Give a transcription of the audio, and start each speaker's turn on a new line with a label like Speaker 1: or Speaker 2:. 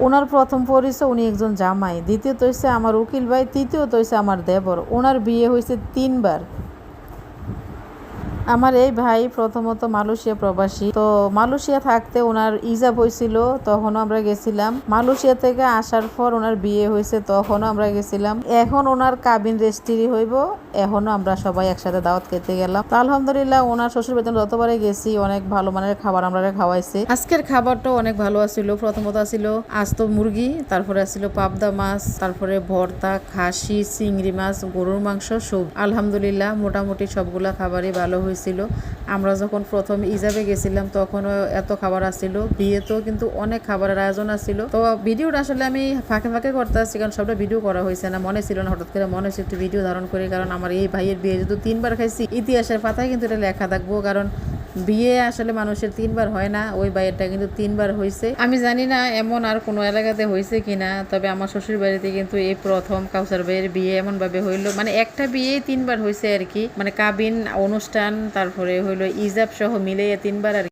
Speaker 1: ওনার প্রথম পরিচয় উনি একজন জামাই, দ্বিতীয়ত হচ্ছে আমার উকিল ভাই, তৃতীয়ত হচ্ছে আমার দেবর। ওনার বিয়ে হয়েছে তিনবার। আমার এই ভাই প্রথমত মালয়েশিয়া প্রবাসী। তো মালয়েশিয়া থাকতে ওনার ইজাব হয়েছিল, তখনও আমরা গেছিলাম। মালয়েশিয়া থেকে আসার পর ওনার বিয়ে হয়েছে, তখনও আমরা গেছিলাম। এখন ওনার কাবিন রেজিস্ট্রি হইব এখনও আমরা সবাই একসাথে দাওয়াত খেতে গেলাম। তো আলহামদুলিল্লাহ, ওনার শ্বশুর বেতন যতবারে গেছি, অনেক ভালো মানের খাবার আমরা খাওয়াইছে। আজকের খাবারটা অনেক ভালো আছিল। প্রথমত আছিল আস্ত মুরগি, তারপরে আছিল পাবদা মাছ, তারপরে ভর্তা, খাসি, চিংড়ি মাছ, গরুর মাংস সব আলহামদুলিল্লাহ, মোটামুটি সবগুলা খাবারই ভালো হয়েছিল। আমরা যখন প্রথম ইজাবে গেছিলাম, তখনও এত খাবার আসছিল। বিয়েতেও কিন্তু অনেক খাবারের আয়োজন আসছিল। তো ভিডিওটা আসলে আমি ফাঁকে ফাঁকে করতে আসছি কারণ সবটা ভিডিও করা হয়েছে না, মনে ছিল না হঠাৎ করে মনে হচ্ছে একটু ভিডিও ধারণ করি, কারণ আমার এই ভাইয়ের বিয়ে যেহেতু তিনবার খাইছি, ইতিহাসের পাতায় কিন্তু এটা লেখা থাকব, কারণ বিয়ে আসলে মানুষের তিনবার হয় না, ওই বাইয়েরটা কিন্তু তিনবার হয়েছে আমি জানি না এমন আর কোনো এলাকাতে হয়েছে কিনা, তবে আমার শ্বশুর বাড়িতে কিন্তু এই প্রথম কাউসার ভাইয়ের বিয়ে এমনভাবে হইল। মানে একটা বিয়ে তিনবার হয়েছে আর কি। মানে কাবিন, অনুষ্ঠান, তারপরে হইল ইজাব সহ মিলে তিনবার আর